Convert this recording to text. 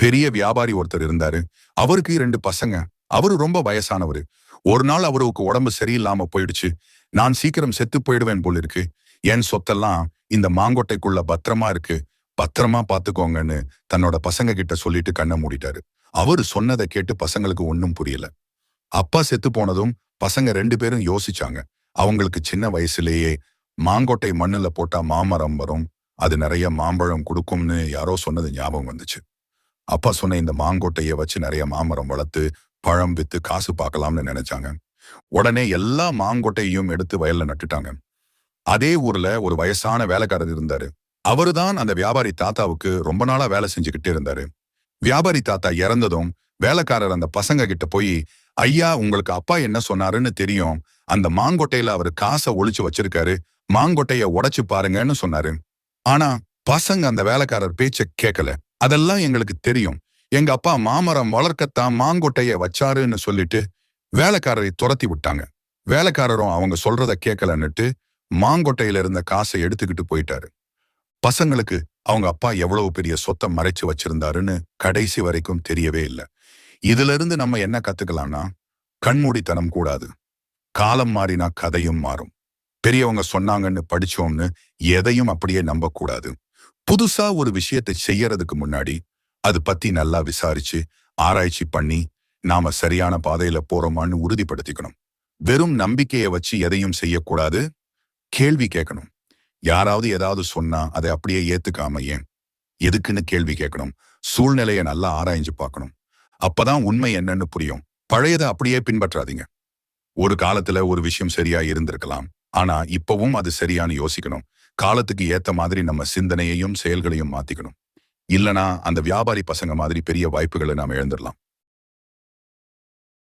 பெரிய வியாபாரி ஒருத்தர் இருந்தாரு. அவருக்கு ரெண்டு பசங்க. அவரு ரொம்ப வயசானவரு. ஒரு நாள் அவருக்கு உடம்பு சரியில்லாம போயிடுச்சு. நான் சீக்கிரம் செத்து போயிடுவேன் போல் இருக்கு. என் சொத்தெல்லாம் இந்த மாங்கொட்டைக்குள்ள பத்திரமா இருக்கு. பத்திரமா பாத்துக்கோங்கன்னு தன்னோட பசங்க கிட்ட சொல்லிட்டு கண்ணை மூடிட்டாரு. அவரு சொன்னதை கேட்டு பசங்களுக்கு ஒன்னும் புரியல. அப்பா செத்து போனதும் பசங்க ரெண்டு பேரும் யோசிச்சாங்க. அவங்களுக்கு சின்ன வயசுலயே மாங்கொட்டை மண்ணுல போட்டா மாமரம் வரும். அது நிறைய மாம்பழம் கொடுக்கும்னு யாரோ சொன்னது ஞாபகம் வந்துச்சு. அப்பா சொன்ன இந்த மாங்கொட்டைய வச்சு நிறைய மாமரம் வளர்த்து பழம் வித்து காசு பார்க்கலாம்னு நினைச்சாங்க. உடனே எல்லா மாங்கொட்டையும் எடுத்து வயல்ல நட்டுட்டாங்க. அதே ஊர்ல ஒரு வயசான வேலைக்காரர் இருந்தாரு. அவருதான் அந்த வியாபாரி தாத்தாவுக்கு ரொம்ப நாளா வேலை செஞ்சுக்கிட்டே இருந்தாரு. வியாபாரி தாத்தா இறந்ததும் வேலைக்காரர் அந்த பசங்க கிட்ட போய் ஐயா உங்களுக்கு அப்பா என்ன சொன்னாருன்னு தெரியும். அந்த மாங்கொட்டையில அவர் காசை ஒழிச்சு வச்சிருக்காரு. மாங்கொட்டைய உடைச்சு பாருங்கன்னு சொன்னாரு. ஆனா பசங்க அந்த வேலைக்காரர் பேச்ச கேட்கல அதெல்லாம் எங்களுக்கு தெரியும். எங்க அப்பா மாமரம் வளர்க்கத்தான் மாங்கொட்டைய வச்சாருன்னு சொல்லிட்டு வேலைக்காரரை துரத்தி விட்டாங்க. வேலைக்காரரும் அவங்க சொல்றத கேட்கலன்னுட்டு மாங்கொட்டையில இருந்த காசை எடுத்துக்கிட்டு போயிட்டாரு. பசங்களுக்கு அவங்க அப்பா எவ்வளவு பெரிய சொத்தை மறைச்சு வச்சிருந்தாருன்னு கடைசி வரைக்கும் தெரியவே இல்லை. இதுல இருந்து நம்ம என்ன கத்துக்கலாம்னா கண்மூடித்தனம் கூடாது. காலம் மாறினா கதையும் மாறும். பெரியவங்க சொன்னாங்கன்னு படிச்சோம்னு எதையும் அப்படியே நம்பக்கூடாது. புதுசா ஒரு விஷயத்தை செய்யறதுக்கு முன்னாடி அது பத்தி நல்லா விசாரிச்சு ஆராய்ச்சி பண்ணி நாம சரியான பாதையில போறோமான்னு உறுதிப்படுத்திக்கணும். வெறும் நம்பிக்கையை வச்சு எதையும் செய்யக்கூடாது கேள்வி கேட்கணும். யாராவது ஏதாவது சொன்னா அதை அப்படியே ஏத்துக்காம ஏன்? எதுக்குன்னு கேள்வி கேட்கணும். சூழ்நிலையை நல்லா ஆராய்ஞ்சு பார்க்கணும். அப்பதான் உண்மை என்னன்னு புரியும். பழையதை அப்படியே பின்பற்றாதீங்க. ஒரு காலத்துல ஒரு விஷயம் சரியா இருந்திருக்கலாம். ஆனா இப்பவும் அது சரியான்னு யோசிக்கணும். காலத்துக்கு ஏத்த மாதிரி நம்ம சிந்தனையையும் செயல்களையும் மாத்திக்கணும். இல்லனா அந்த வியாபாரி பசங்க மாதிரி பெரிய வாய்ப்புகளை நாம இழந்துடலாம்